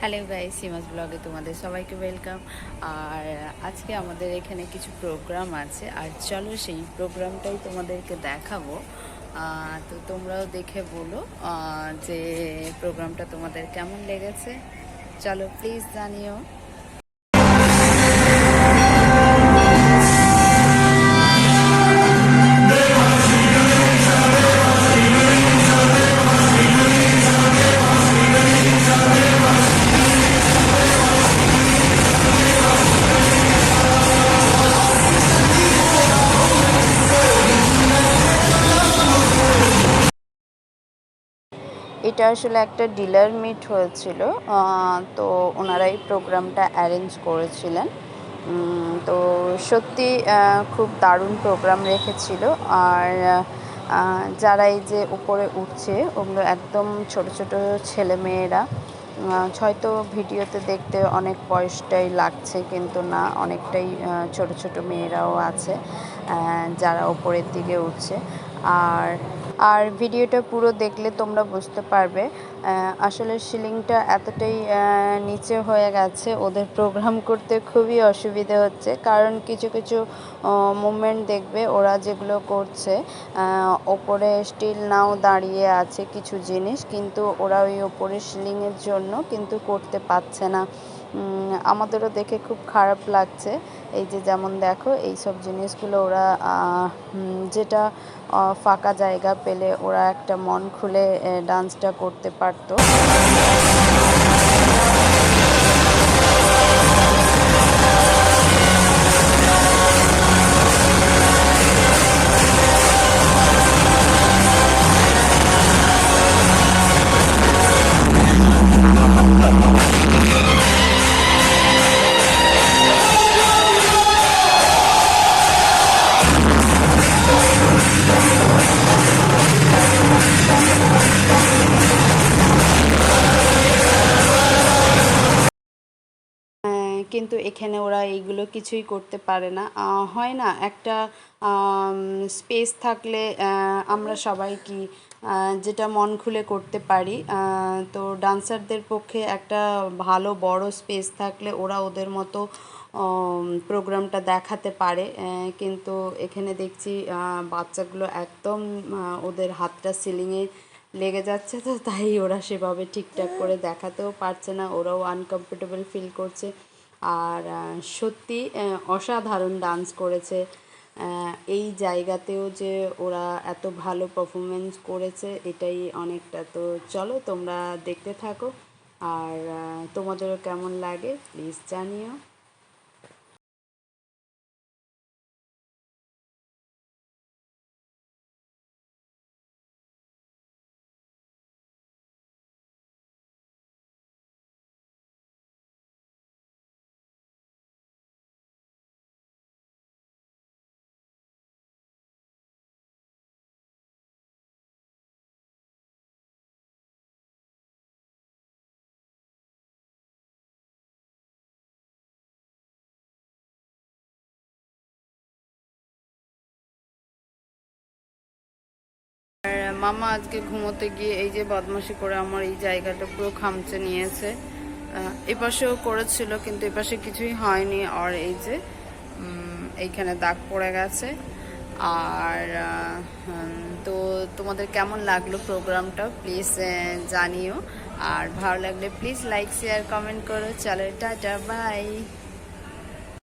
Hello guy সিমাস ব্লগে তোমাদের সবাইকে ওয়েলকাম আর আজকে আমাদের এখানে কিছু প্রোগ্রাম আছে। আর চলো সেই প্রোগ্রামটাই তোমাদেরকে দেখাবো। তো তোমরাও দেখে বলো যে প্রোগ্রামটা তোমাদের কেমন লেগেছে। চলো প্লিজ জানিও। এটা আসলে একটা ডিলার মিট হয়েছিল তো ওনারাই প্রোগ্রামটা অ্যারেঞ্জ করেছিলেন। তো সত্যি খুব দারুণ প্রোগ্রাম রেখেছিল। আর যারা এই যে উপরে উঠছে, ওগুলো একদম ছোট ছোট ছেলে মেয়েরা হয়তো ভিডিওতে দেখতে অনেক বয়সটাই লাগছে, কিন্তু না, অনেকটাই ছোট ছোট মেয়েরাও আছে যারা ওপরের দিকে উঠছে। আর আর ভিডিওটা পুরো দেখলে তোমরা বুঝতে পারবে। আসলে সিলিংটা এতটাই নিচে হয়ে গেছে, ওদের প্রোগ্রাম করতে খুবই অসুবিধে হচ্ছে। কারণ কিছু কিছু মুভমেন্ট দেখবে, ওরা যেগুলো করছে ওপরে স্টিল নাও দাঁড়িয়ে আছে কিছু জিনিস, কিন্তু ওরা ওই ওপরে সিলিংয়ের জন্য কিন্তু করতে পারছে না। আমাদেরও দেখে খুব খারাপ লাগছে। এই যে যেমন দেখো এই সব জিনিসগুলো ওরা যেটা ফাঁকা জায়গা পেলে ওরা একটা মন খুলে ডান্সটা করতে পারতো হ্যাঁ, কিন্তু এখানে ওরা এইগুলো কিছুই করতে পারে না। হয় না, একটা স্পেস থাকলে আমরা সবাই কি যেটা মন খুলে করতে পারি। তো ডান্সারদের পক্ষে একটা ভালো বড় স্পেস থাকলে ওরা ওদের মতো প্রোগ্রামটা দেখাতে পারে। কিন্তু এখানে দেখছি বাচ্চাগুলো একদম ওদের হাতটা সিলিংয়ে লেগে যাচ্ছে তো, তাই ওরা সেভাবে ঠিকঠাক করে দেখাতেও পারছে না। ওরাও আনকমফোর্টেবল ফিল করছে। আর সত্যি অসাধারণ ডান্স করেছে। এই জায়গাতেও যে ওরা এত ভালো পারফরমেন্স করেছে, এটাই অনেকটা তো চলো তোমরা দেখতে থাকো। আর তোমাদেরও কেমন লাগে প্লিজ জানিও। মামা আজকে ঘুমোতে গিয়ে এই যে বদমাশি করে আমার এই জায়গাটা পুরো খামচে নিয়েছে। এপাশেও করেছিল, কিন্তু এপাশে কিছুই হয়নি। আর এই যে এইখানে দাগ পড়ে গেছে। আর তো তোমাদের কেমন লাগল প্রোগ্রামটা প্লিজ জানিও। আর ভালো লাগলে প্লিজ লাইক, শেয়ার, কমেন্ট করো। চলো, টাটা, বাই।